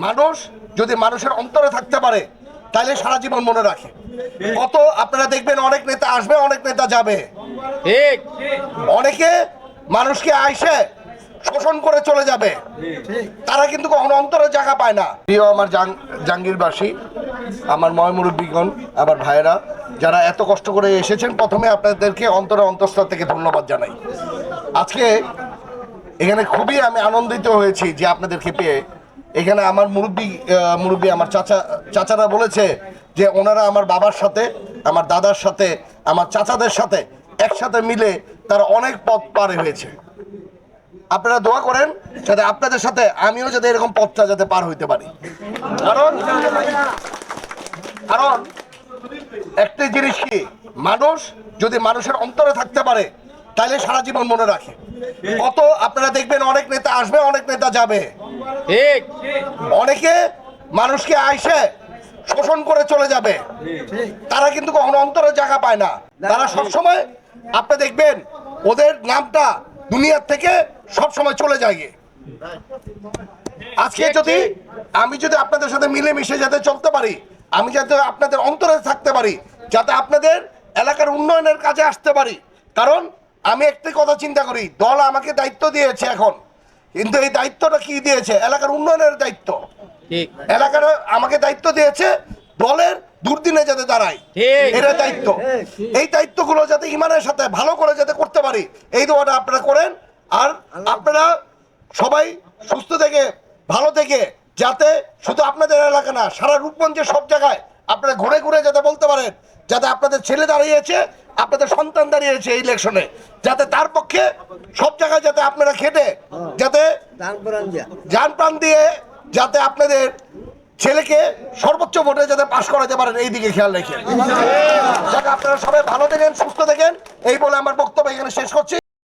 মানুষ যদি মানুষের অন্তরে থাকতে পারে তাহলে সারা জীবন মনে রাখে। কত আপনারা দেখবেন অনেক নেতা আসবে অনেক নেতা যাবে। ঠিক। অনেকে মানুষকে আইসে শোষণ করে চলে যাবে। তারা কিন্তু কখনো অন্তরে জায়গা পায় না। প্রিয় আমার জাং- জাঙ্গিরবাসী আমার ময়মুরব্বীগণ আমার ভাইয়েরা যারা এত কষ্ট করে এসেছেন প্রথমে আপনাদেরকে অন্তরে অন্তঃস্থল থেকে ধন্যবাদ জানাই। আজকে এখানে খুবই আমি আনন্দিত হয়েছি যে আপনাদেরকে পেয়ে এখানে আমার মুরব্বী মুরব্বী আমার চাচা, চাচারা বলেছে যে ওনারা আমার বাবার সাথে, আমার দাদার সাথে, আমার চাচাদের সাথে একসাথে মিলে তারা অনেক পথ পারে হয়েছে। আপনারা দোয়া করেন যাতে আপনাদের সাথে আমিও যাতে এরকম পথটা যাতে পার হইতে পারি। কারণ কারণ একটাই জিনিস কি, মানুষ যদি মানুষের অন্তরে থাকতে পারে তাহলে সারা জীবন মনে রাখে। কত আপনারা দেখবেন অনেক নেতা আসবে অনেক নেতা যাবে। ঠিক। অনেকে মানুষকে আইসে শোষণ করে চলে যাবে। তারা কিন্তু কখনো অন্তরে জায়গা পায় না। তারা সবসময় আপনি দেখবেন ওদের নামটা দুনিয়ার থেকে সব সময় চলে যায় আজকে যদি আমি যদি আপনাদের সাথে মিলেমিশে যাতে চলতে পারি আমি যাতে আপনাদের অন্তরে থাকতে পারি যাতে আপনাদের এলাকার উন্নয়নের কাজে আসতে পারি কারণ আমি একটি কথা চিন্তা করি দল আমাকে দায়িত্ব দিয়েছে এখন। কিন্তু এই দায়িত্বটা কি দিয়েছে? এলাকার উন্নয়নের দায়িত্ব। এলাকার আমাকে দায়িত্ব দিয়েছে দলের দুর্দিনে যাতে দাঁড়ায়। এটা দায়িত্ব। এই দায়িত্বগুলো যাতে ইমানের সাথে ভালো করে যাতে করতে পারি এই দোয়াটা আপনারা করেন। আর আপনারা সবাই সুস্থ থেকে ভালো থেকে যাতে শুধু আপনাদের এলাকা না সারা রূপগঞ্জের সব জায়গায় আপনারা ঘুরে ঘুরে যাতে বলতে পারেন যাতে আপনাদের ছেলে দাঁড়িয়েছে আপনাদের সন্তান দাঁড়িয়েছে এই ইলেকশনে যাতে তার পক্ষে সব জায়গায় যাতে আপনারা খেটে যাতে যান প্রাণ দিয়ে। যাতে আপনাদের ছেলেকে সর্বোচ্চ ভোটে যাতে পাশ করাতে পারেন এই দিকে খেয়াল রেখে। আপনারা সবাই ভালো থাকেন সুস্থ থাকেন এই বলে আমার বক্তব্য এখানে শেষ করছি।